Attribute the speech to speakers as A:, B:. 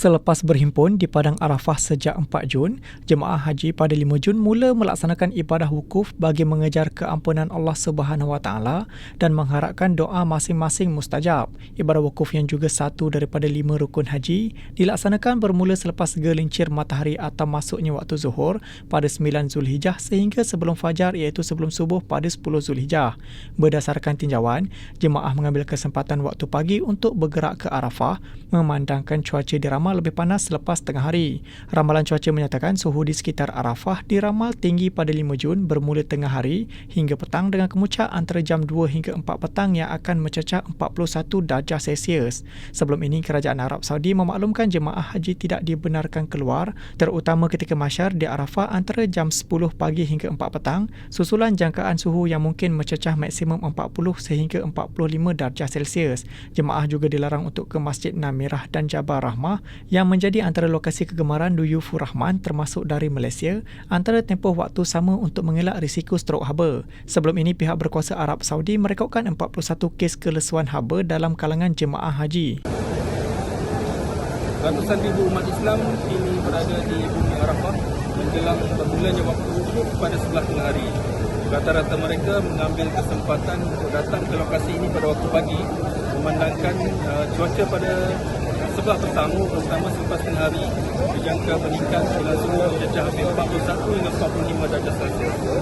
A: Selepas berhimpun di Padang Arafah sejak 4 Jun, jemaah haji pada 5 Jun mula melaksanakan ibadah wukuf bagi mengejar keampunan Allah Subhanahu Wa Taala dan mengharapkan doa masing-masing mustajab. Ibadah wukuf yang juga satu daripada lima rukun haji dilaksanakan bermula selepas gelincir matahari atau masuknya waktu zuhur pada 9 Zulhijjah sehingga sebelum fajar iaitu sebelum subuh pada 10 Zulhijjah. Berdasarkan tinjauan, jemaah mengambil kesempatan waktu pagi untuk bergerak ke Arafah memandangkan cuaca di diramal lebih panas selepas tengah hari. Ramalan cuaca menyatakan suhu di sekitar Arafah diramal tinggi pada 5 Jun bermula tengah hari hingga petang dengan kemucak antara jam 2 hingga 4 petang yang akan mencecah 41 darjah Celsius. Sebelum ini, Kerajaan Arab Saudi memaklumkan jemaah haji tidak dibenarkan keluar terutama ketika masyar di Arafah antara jam 10 pagi hingga 4 petang susulan jangkaan suhu yang mungkin mencecah maksimum 40 sehingga 45 darjah Celsius. Jemaah juga dilarang untuk ke Masjid Namirah dan Jabal Rahmah yang menjadi antara lokasi kegemaran Duyufur Rahman termasuk dari Malaysia antara tempoh waktu sama untuk mengelak risiko strok haba. Sebelum ini pihak berkuasa Arab Saudi merekodkan 41 kes kelesuan haba dalam kalangan jemaah haji.
B: Ratusan ribu umat Islam kini berada di bumi Arafah menjelang bermulanya waktu wukuf pada sebelah tengah hari. Rata-rata mereka mengambil kesempatan untuk datang ke lokasi ini pada waktu pagi memandangkan uh, cuaca pada sebelah pertama terutama selepas tengah hari dijangka meningkat dengan suhu mencecah hampir 41 hingga 45 darjah Celsius.